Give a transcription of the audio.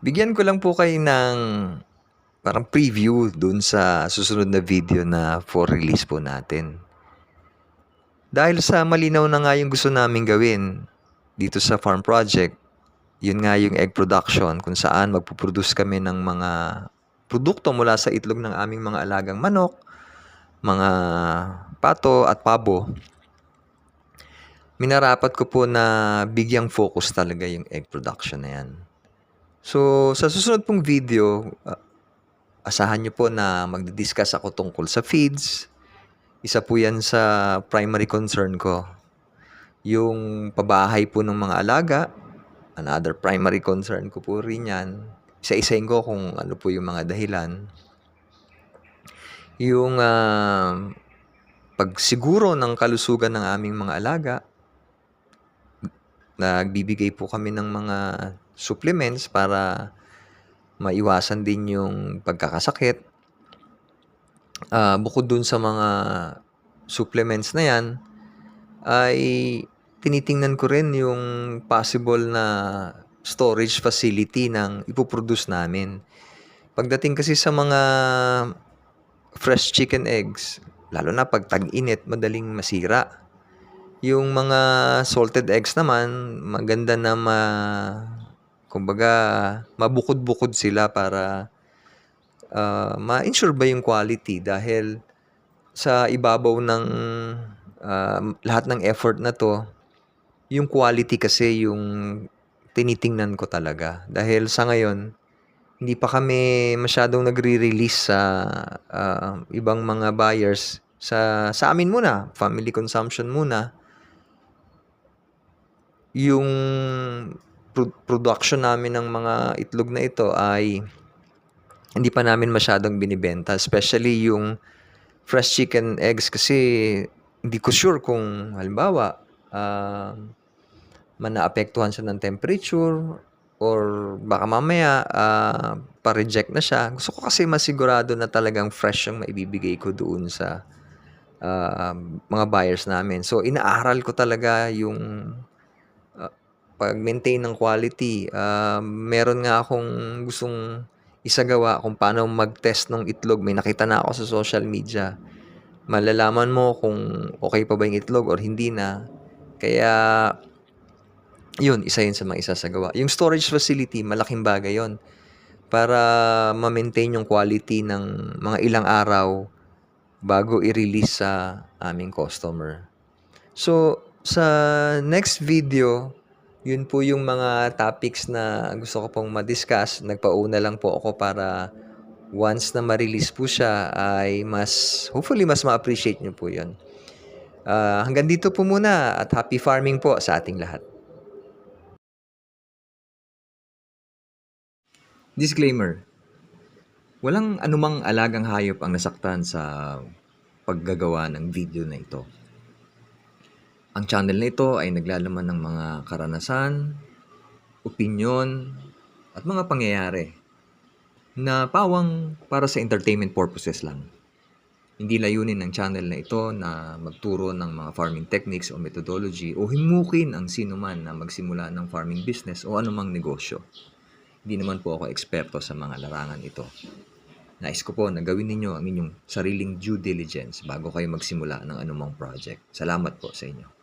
Bigyan ko lang po kayo ng parang preview dun sa susunod na video na for release po natin. Dahil sa malinaw na nga yung gusto naming gawin dito sa farm project, yun nga yung egg production kung saan magpuproduce kami ng mga produkto mula sa itlog ng aming mga alagang manok, mga pato at pabo. Minarapat ko po na bigyang focus talaga yung egg production na yan. So, sa susunod pong video, uh, asahan nyo po na magdi-discuss ako tungkol sa feeds. Isa po yan sa primary concern ko. Yung pabahay po ng mga alaga, another primary concern ko po rin yan. Isa-isahin ko kung ano po yung mga dahilan. Yung uh, pagsiguro ng kalusugan ng aming mga alaga, nagbibigay po kami ng mga supplements para maiwasan din yung pagkakasakit. Uh, bukod dun sa mga supplements na yan, ay tinitingnan ko rin yung possible na storage facility ng ipoproduce namin. Pagdating kasi sa mga fresh chicken eggs, lalo na pag tag-init, madaling masira. Yung mga salted eggs naman, maganda na ma kumbaga mabukod-bukod sila para uh, ma-ensure ba yung quality? Dahil sa ibabaw ng uh, lahat ng effort na to, yung quality kasi yung tinitingnan ko talaga. Dahil sa ngayon, hindi pa kami masyadong nagre-release sa uh, ibang mga buyers. Sa sa amin muna, family consumption muna. Yung production namin ng mga itlog na ito ay hindi pa namin masyadong binibenta. Especially yung fresh chicken eggs kasi hindi ko sure kung halimbawa uh, man naapektuhan siya ng temperature or baka mamaya uh, pa-reject na siya. Gusto ko kasi masigurado na talagang fresh yung maibibigay ko doon sa uh, mga buyers namin. So inaaral ko talaga yung pag-maintain ng quality. Uh, meron nga akong gustong isagawa kung paano mag-test ng itlog. May nakita na ako sa social media. Malalaman mo kung okay pa ba yung itlog or hindi na. Kaya, yun, isa yun sa mga isasagawa. Yung storage facility, malaking bagay yon para ma-maintain yung quality ng mga ilang araw bago i-release sa aming customer. So, sa next video, yun po yung mga topics na gusto ko pong ma-discuss. Nagpauna lang po ako para once na ma-release po siya ay mas, hopefully mas ma-appreciate nyo po yun. Uh, hanggang dito po muna at happy farming po sa ating lahat. Disclaimer. Walang anumang alagang hayop ang nasaktan sa paggagawa ng video na ito. Ang channel na ito ay naglalaman ng mga karanasan, opinyon, at mga pangyayari na pawang para sa entertainment purposes lang. Hindi layunin ng channel na ito na magturo ng mga farming techniques o methodology o himukin ang sino man na magsimula ng farming business o anumang negosyo. Hindi naman po ako eksperto sa mga larangan ito. Nais ko po na gawin ninyo ang inyong sariling due diligence bago kayo magsimula ng anumang project. Salamat po sa inyo.